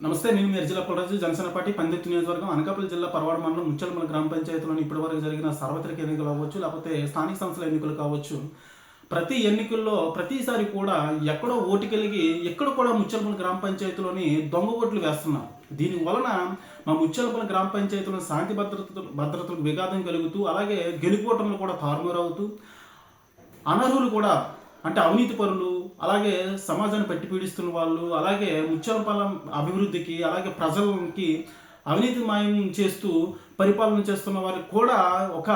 నమస్తే నేను మీ జిల్లా పులరాజు జనసేన పార్టీ పందిత్తు నియోజకవర్గం అనకాపల్లి జిల్లా పరవాడ మండలం ముచ్చలమల గ్రామ పంచాయతీలోని ఇప్పటివరకు జరిగిన సార్వత్రిక ఎన్నికలు కావచ్చు లేకపోతే స్థానిక సంస్థల ఎన్నికలు కావచ్చు. ప్రతి ఎన్నికల్లో ప్రతిసారి కూడా ఎక్కడో ఓటుకెలిగి ఎక్కడ కూడా ముచ్చలపల్లి గ్రామ పంచాయతీలోని దొంగ ఓట్లు వేస్తున్నారు దీని వలన మా ముచ్చలపల్లి గ్రామ పంచాయతీలో శాంతి భద్రత భద్రతలకు విఘాతం కలుగుతూ అలాగే గెలుపోవటంలో కూడా తారుమారవుతూ అనర్హులు కూడా అంటే అవినీతి పరులు అలాగే సమాజాన్ని పట్టి పీడిస్తున్న వాళ్ళు అలాగే ముత్యాలపాలెం అభివృద్ధికి అలాగే ప్రజలకి అవినీతి మాయం చేస్తూ పరిపాలన చేస్తున్న వారికి కూడా ఒక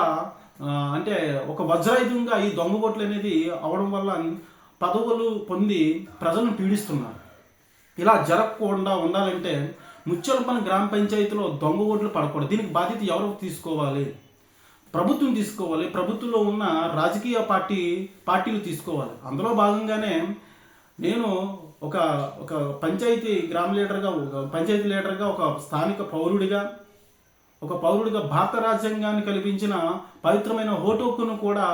అంటే ఒక వజ్రాయుధంగా ఈ దొంగ ఓట్లు అనేది అవడం వల్ల పదవులు పొంది ప్రజలను పీడిస్తున్నారు. ఇలా జరగకుండా ఉండాలంటే ముచ్చలపల్లి గ్రామ పంచాయతీలో దొంగ ఓట్లు పడకూడదు. దీనికి బాధ్యత ఎవరు తీసుకోవాలి? ప్రభుత్వం తీసుకోవాలి ప్రభుత్వంలో ఉన్న రాజకీయ పార్టీ పార్టీలు తీసుకోవాలి. అందులో భాగంగానే నేను ఒక ఒక పంచాయతీ గ్రామ లీడర్గా పంచాయతీ లీడర్గా ఒక స్థానిక పౌరుడిగా ఒక పౌరుడిగా భారత రాజ్యాంగాన్ని కల్పించిన పవిత్రమైన హోటోకును కూడా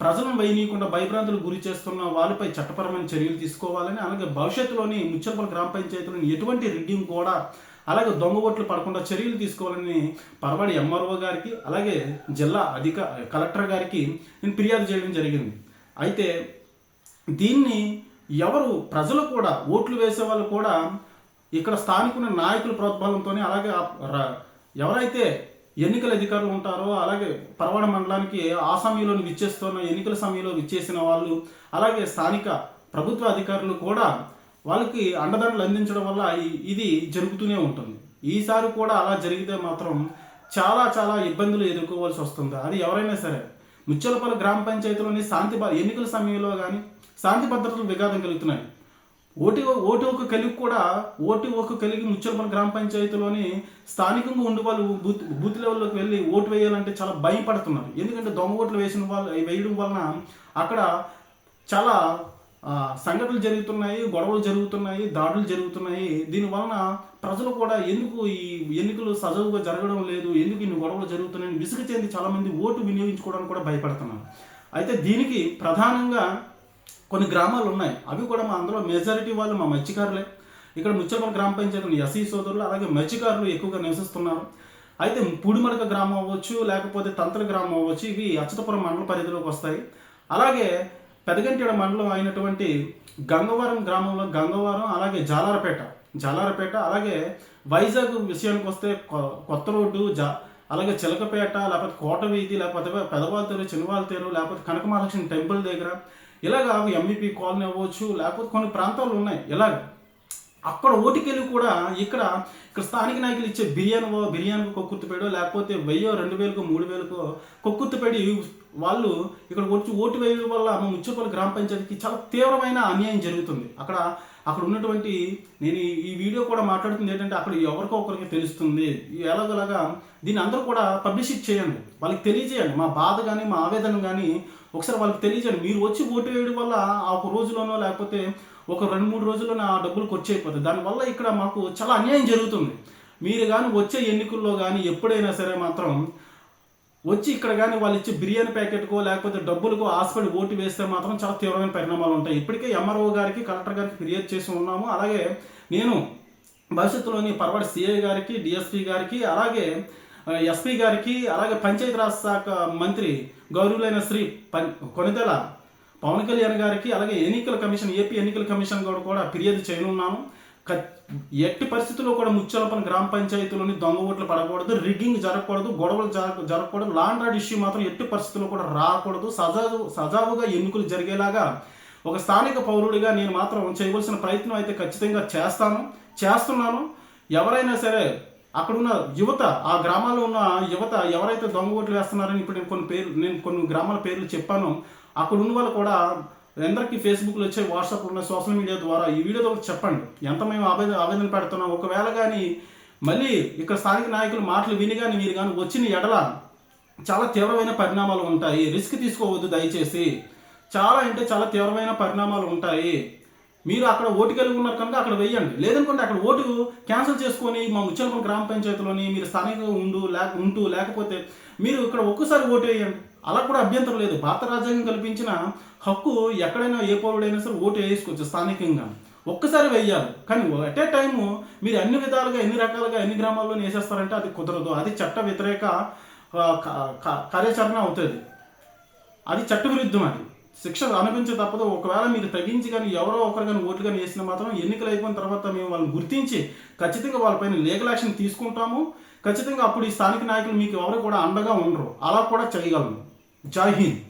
ప్రజలను వేయనీయకుండా భయభ్రాంతులకు గురి చేస్తున్న వాళ్ళపై చట్టపరమైన చర్యలు తీసుకోవాలని అలాగే భవిష్యత్తులోని ముచ్చలపల్లి గ్రామ పంచాయతీలోని ఎటువంటి రిడ్డింగ్ కూడా అలాగే దొంగ ఓట్లు పడకుండా చర్యలు తీసుకోవాలని పరవాడి ఎంఆర్ఓ గారికి అలాగే జిల్లా అధిక కలెక్టర్ గారికి నేను ఫిర్యాదు చేయడం జరిగింది. అయితే దీన్ని ఎవరు ప్రజలు కూడా ఓట్లు వేసే వాళ్ళు కూడా ఇక్కడ స్థానికున్న నాయకుల ప్రోద్బలంతోనే అలాగే ఎవరైతే ఎన్నికల అధికారులు ఉంటారో అలాగే పరవాడ మండలానికి ఆ సమయంలో విచ్చేస్తున్న ఎన్నికల సమయంలో విచ్చేసిన వాళ్ళు అలాగే స్థానిక ప్రభుత్వ అధికారులు కూడా వాళ్ళకి అండదండలు అందించడం వల్ల ఇది జరుగుతూనే ఉంటుంది. ఈసారి కూడా అలా జరిగితే మాత్రం చాలా చాలా ఇబ్బందులు ఎదుర్కోవాల్సి వస్తుంది. అది ఎవరైనా సరే. ముచ్చలపల్లి గ్రామ పంచాయతీలోని శాంతి ఎన్నికల సమయంలో కానీ శాంతి భద్రతలు విఘాతం కలుగుతున్నాయి. ఓటు ఓటు ఒక కలిగి కూడా ఓటు ఒక కలిగి ముచ్చలపల్లి గ్రామ పంచాయతీలోని స్థానికంగా ఉండే వాళ్ళు బూత్ బూత్ లెవెల్లోకి వెళ్ళి ఓటు వేయాలంటే చాలా భయపడుతున్నారు. ఎందుకంటే దొంగ ఓట్లు వేసిన వాళ్ళు వేయడం వలన అక్కడ చాలా సంఘటనలు జరుగుతున్నాయి గొడవలు జరుగుతున్నాయి దాడులు జరుగుతున్నాయి. దీని వలన ప్రజలు కూడా ఎందుకు ఈ ఎన్నికలు సజావుగా జరగడం లేదు ఎందుకు ఇన్ని గొడవలు జరుగుతున్నాయని విసుగు చెంది చాలామంది ఓటు వినియోగించుకోవడానికి కూడా భయపడుతున్నారు. అయితే దీనికి ప్రధానంగా కొన్ని గ్రామాలు ఉన్నాయి. అవి కూడా మా అందులో మెజారిటీ వాళ్ళు మా మత్స్యకారులే. ఇక్కడ ముచ్చలపల్లి గ్రామ పంచాయతీ ఎస్సీ సోదరులు అలాగే మత్స్యకారులు ఎక్కువగా నివసిస్తున్నారు. అయితే పుడిమడక గ్రామం అవ్వచ్చు లేకపోతే తంత్ర గ్రామం అవ్వచ్చు ఇవి అచ్యుతపురం మండల పరిధిలోకి వస్తాయి. అలాగే పెదగంటిడ మండలం అయినటువంటి గంగవరం గ్రామంలో గంగవరం అలాగే జాలారపేట. జాలారపేట అలాగే వైజాగ్ విషయానికి వస్తే కొ- కొత్త రోడ్డు జా అలాగే చిలకపేట లేకపోతే కోట వీధి లేకపోతే పెదవాల్తేరు చిన్నవాల్తేరు లేకపోతే కనకమహాలక్ష్మి టెంపుల్ దగ్గర ఇలాగ ఎంఈపీ కాలనీ అవ్వచ్చు లేకపోతే కొన్ని ప్రాంతాలు ఉన్నాయి. ఇలాగ అక్కడ ఓటుకెళ్ళి కూడా ఇక్కడ ఇక్కడ స్థానిక నాయకులు ఇచ్చే బిర్యానీ బిర్యానీకి కొక్కుర్తిపేడో లేకపోతే వెయ్యో రెండు వేలకో మూడు వేలకు కొక్కుర్తిపేడి వాళ్ళు ఇక్కడ వచ్చి ఓటు వేయడం వల్ల మా ముచ్చపల్లి గ్రామ పంచాయతీకి చాలా తీవ్రమైన అన్యాయం జరుగుతుంది. అక్కడ అక్కడ ఉన్నటువంటి నేను ఈ- ఈ వీడియో కూడా మాట్లాడుతుంది ఏంటంటే అక్కడ ఎవరికో ఒకరికి తెలుస్తుంది. ఎలాగోలాగా దీన్ని అందరూ కూడా పబ్లిసిటీ చేయండి. వాళ్ళకి తెలియజేయండి. మా బాధ కానీ మా ఆవేదన కానీ ఒకసారి వాళ్ళకి తెలియజేయండి. మీరు వచ్చి ఓటు వేయడం వల్ల ఆ ఒక రోజులోనో లేకపోతే ఒక రెండు మూడు రోజుల్లోనే ఆ డబ్బులు ఖర్చు అయిపోతుంది దానివల్ల ఇక్కడ మాకు చాలా అన్యాయం జరుగుతుంది. మీరు కానీ వచ్చే ఎన్నికల్లో కానీ ఎప్పుడైనా సరే మాత్రం వచ్చి ఇక్కడ కానీ వాళ్ళు ఇచ్చే బిర్యానీ ప్యాకెట్కో లేకపోతే డబ్బులకో ఆశపడి ఓటు వేస్తే మాత్రం చాలా తీవ్రమైన పరిణామాలు ఉంటాయి. ఇప్పటికే ఎంఆర్ఓ గారికి కలెక్టర్ గారికి ఫిర్యాదు చేసి ఉన్నాము. అలాగే నేను భవిష్యత్తులోని పర్వాడి సిఐ గారికి డిఎస్పీ గారికి అలాగే ఎస్పీ గారికి అలాగే పంచాయతీరాజ్ శాఖ మంత్రి గౌరవులైన శ్రీ పన్ కొనితెల పవన్ కళ్యాణ్ గారికి అలాగే ఎన్నికల కమిషన్ ఏపీ ఎన్నికల కమిషన్ కూడా కూడా ఫిర్యాదు చేయనున్నాను క- ఎట్టి పరిస్థితుల్లో కూడా ముచ్చలపన గ్రామ పంచాయతీలోని దొంగ ఓట్లు పడకూడదు రిగ్గింగ్ జరగకూడదు గొడవలు జరగ జరగకూడదు లాండ్ రాడ్ ఇష్యూ మాత్రం ఎట్టి పరిస్థితుల్లో కూడా రాకూడదు. సజావు సజావుగా ఎన్నికలు జరిగేలాగా ఒక స్థానిక పౌరుడిగా నేను మాత్రం చేయవలసిన ప్రయత్నం అయితే ఖచ్చితంగా చేస్తాను. చేస్తున్నాను. ఎవరైనా సరే అక్కడున్న యువత ఆ గ్రామాల్లో ఉన్న యువత ఎవరైతే దొంగ ఓట్లు వేస్తున్నారని ఇప్పుడు నేను కొన్ని పేర్లు నేను కొన్ని గ్రామాల పేర్లు చెప్పాను. అక్కడ ఉన్న వాళ్ళు కూడా అందరికీ ఫేస్బుక్లో వచ్చే వాట్సాప్ ఉన్న సోషల్ మీడియా ద్వారా ఈ వీడియో ద్వారా చెప్పండి. ఎంత మేము ఆవేదన ఆవేదన పెడుతున్నాం? ఒకవేళ కానీ మళ్ళీ ఇక్కడ స్థానిక నాయకులు మాటలు విని కానీ మీరు కానీ వచ్చిన ఎడల చాలా తీవ్రమైన పరిణామాలు ఉంటాయి. రిస్క్ తీసుకోవద్దు దయచేసి. చాలా అంటే చాలా తీవ్రమైన పరిణామాలు ఉంటాయి. మీరు అక్కడ ఓటు కలిగి ఉన్నారు కనుక అక్కడ వెయ్యండి. లేదనుకుంటే అక్కడ ఓటు క్యాన్సిల్ చేసుకొని మా ముచ్చలపల్లి గ్రామ పంచాయతీలోని మీరు స్థానికంగా ఉండు లేక ఉంటూ లేకపోతే మీరు ఇక్కడ ఒక్కసారి ఓటు వేయండి. అలా కూడా అభ్యంతరం లేదు. భారత రాజ్యాంగం కల్పించిన హక్కు ఎక్కడైనా ఏ పౌరుడైనా సరే ఓటు వేసుకోవచ్చు స్థానికంగా. ఒక్కసారి వెయ్యాలి. కానీ అట్ ఏ టైము మీరు అన్ని విధాలుగా ఎన్ని రకాలుగా ఎన్ని గ్రామాల్లో వేసేస్తారంటే అది కుదరదు. అది చట్ట వ్యతిరేక క- క- కార్యాచరణ అవుతుంది. అది చట్టవిరుద్ధం అది. శిక్ష అనిపించే తప్పదు. ఒకవేళ మీరు తగ్గించి కానీ ఎవరో ఒకరు కానీ ఓట్లు కానీ వేసిన మాత్రం ఎన్నికలు అయిపోయిన తర్వాత మేము వాళ్ళని గుర్తించి ఖచ్చితంగా వాళ్ళపైన లీగల్ యాక్షన్ తీసుకుంటాము. ఖచ్చితంగా అప్పుడు ఈ స్థానిక నాయకులు మీకు ఎవరు కూడా అండగా ఉండరు. అలా కూడా చేయగలను. జై హింద్.